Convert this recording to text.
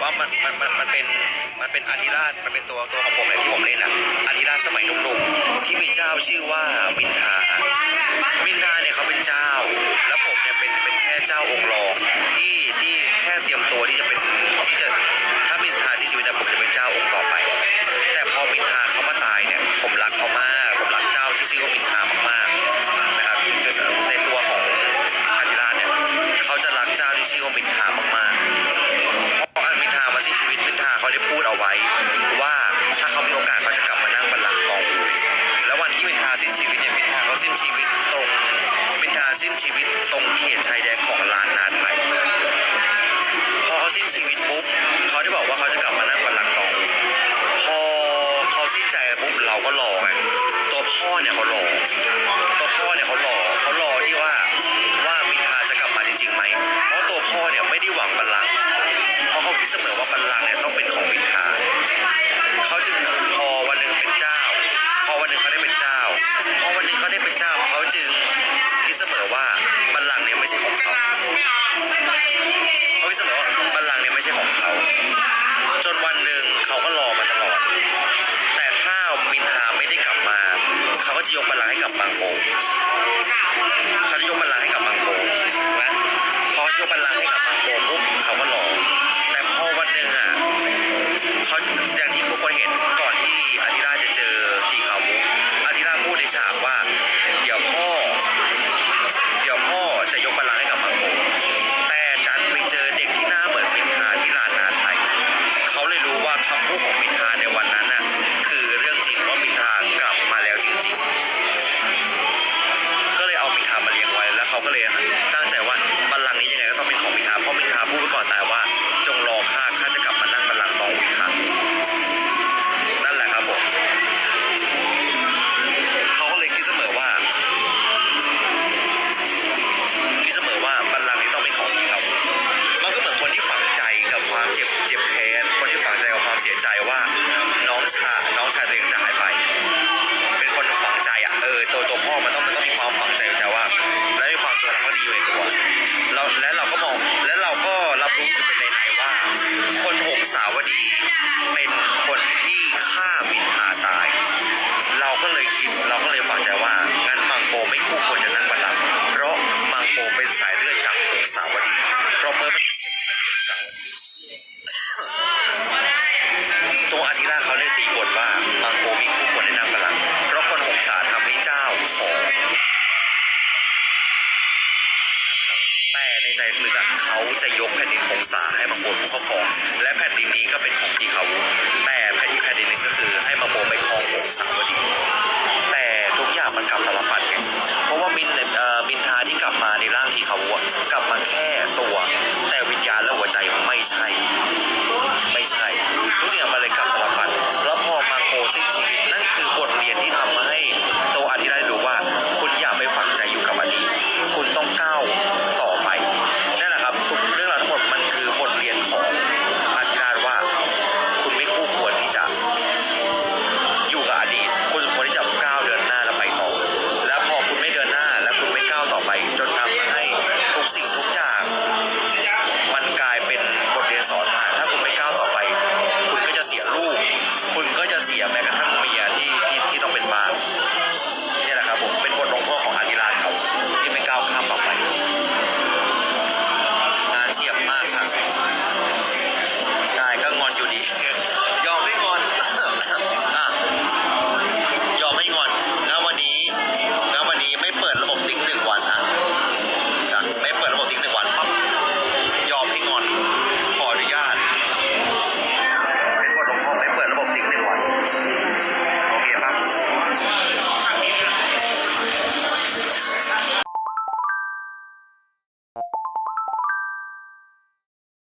ว่ามันมันมันมันเป็นมันเป็นอธิราชมันเป็นตัวตัวของผมเลยที่ผมเล่นอะอธิราชสมัยหนุ่มๆที่มีเจ้าชื่อว่ามินทามินทาเนี่ยเขาเป็นเจ้า แล้วผมเนี่ยเป็นเป็นแค่เจ้าองค์รองที่ที่แค่เตรียมตัวที่จะเป็นที่จะถ้ามินทาเสียชีวิตนะผมจะเป็นเจ้าองค์ต่อไป แต่พอมินทาเขามาตายเนี่ยผมรักเขามาก สิ้นชีวิตปุ๊บเขาได้บอกว่าเขาจะกลับมานั่งบัลลังก์ทองพอเขาสิ้นใจปุ๊บเราก็รอไงตัวพ่อเนี่ยเขารอตัวพ่อเนี่ยเขารอเขารอที่ว่าว่ามินทาจะกลับมาจริงๆไหมเพราะตัวพ่อเนี่ยไม่ได้หวังบัลลังก์เพราะเขาคิดเสมอว่าบัลลังก์เนี่ยต้องเป็นของมินทาเขาจึงพอวันหนึ่งเป็นเจ้า พอวันหนึ่งเขาได้เป็นเจ้า พอวันหนึ่งเขาได้เป็นเจ้าเขาจึงคิดเสมอว่าบัลลังก์เนี่ยไม่ใช่ของเขาเขาคิดเสมอว่า ช่ของเขา จนวันหนึ่งเขาก็รอมาตลอด แต่ถ้ามินทาไม่ได้กลับมา เขาก็จะยกบัลลังก์ให้กับบางโม ว่า สาวดีเป็นคนที่ฆ่ามินพาตาย เราก็เลยคิดเราก็เลยฝังใจว่างั้นมังโปไม่คู่ควรจะนั่งบัลลังก์เพราะมังโปเป็นสายเลือดจากหงสาวดีเพราะเมื่อ ในใจลึกๆอะเขาจะยกแผ่นดินหงสาให้มาโบนผู้ครอบครอง และแผ่นดินนี้ก็เป็นของพี่เขา แต่แผ่นอีกแผ่นดินหนึ่งก็คือให้มาโบไปครององสาวดีแต่ทุกอย่างมันกลับตลปัดไงเพราะว่ามินเอ่อมินทาที่กลับมาในร่างที่เขาอะกลับมาแค่ตัว แต่วิญญาณและหัวใจ y me